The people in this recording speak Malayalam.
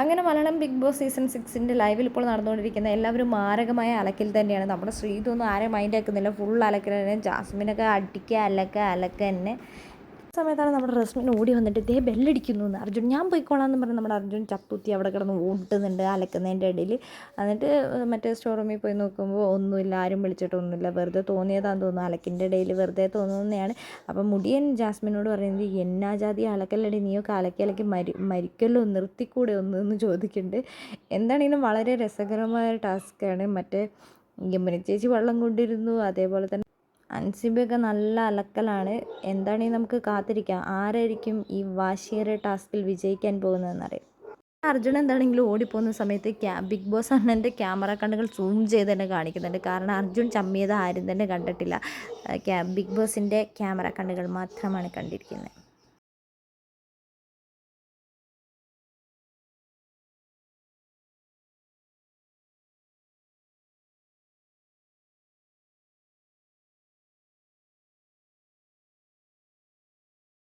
അങ്ങനെ മലയാളം ബിഗ് ബോസ് സീസൺ സിക്സിന്റെ ലൈവിൽ ഇപ്പോൾ നടന്നുകൊണ്ടിരിക്കുന്ന എല്ലാവരും മാരകമായ അലക്കിൽ തന്നെയാണ്. നമ്മുടെ ശ്രീതൊന്നും ആരെയും മൈൻഡ് ആക്കുന്നില്ല. ഫുൾ അലക്കൽ തന്നെ. ജാസ്മിനൊക്കെ അടിക്കുക അലക്കുക അലക്കുക തന്നെ. സമയത്താണ് നമ്മുടെ റസ്മിൻ ഓടി വന്നിട്ട് ഇതേ ബെല്ലടിക്കുന്നു എന്ന് അർജുൻ. ഞാൻ പോയിക്കോളാം എന്ന് പറഞ്ഞ് നമ്മുടെ അർജുൻ ചപ്പുത്തി അവിടെ കിടന്ന് ഓട്ടുന്നുണ്ട് അലക്കുന്നതിന്റെ ഇടയിൽ. എന്നിട്ട് മറ്റേ സ്റ്റോർ റൂമിൽ പോയി നോക്കുമ്പോൾ ഒന്നുമില്ല ആരും വിളിച്ചിട്ടൊന്നുമില്ല. വെറുതെ തോന്നിയതാന്ന് തോന്നുന്നു. അലക്കിന്റെ ഇടയിൽ വെറുതെ തോന്നുന്നതാണ്. അപ്പം മുടിയൻ ജാസ്മിനോട് പറയുന്നത് എന്നാ ജാതി അലക്കല്ലടി. നീയൊക്കെ അലക്കി അലക്കി മരി മരിക്കല്ലോ. നിർത്തിക്കൂടെ ഒന്ന് എന്ന് ചോദിക്കുന്നുണ്ട്. എന്താണെങ്കിലും വളരെ രസകരമായ ടാസ്ക്കാണ് മറ്റേ യമുന ചേച്ചി വെള്ളം കൊണ്ടിരുന്നു. അതേപോലെ തന്നെ അൻസിബയൊക്കെ നല്ല അലക്കലാണ്. എന്താണെങ്കിൽ നമുക്ക് കാത്തിരിക്കാം. ആരായിരിക്കും ഈ വാശിയുടെ ടാസ്കിൽ വിജയിക്കാൻ പോകുന്നതെന്നറിയാം അർജുൻ എന്താണെങ്കിലും ഓടിപ്പോകുന്ന സമയത്ത് ക്യാ ബിഗ് ബോസ് അണ്ണന്റെ ക്യാമറ കണ്ണുകൾ സൂം ചെയ്ത് തന്നെ കാണിക്കുന്നുണ്ട്. കാരണം അർജുൻ ചമ്മിയത് ആരും തന്നെ കണ്ടിട്ടില്ല. ബിഗ് ബോസിന്റെ ക്യാമറ കണ്ണുകൾ മാത്രമാണ് കണ്ടിരിക്കുന്നത്.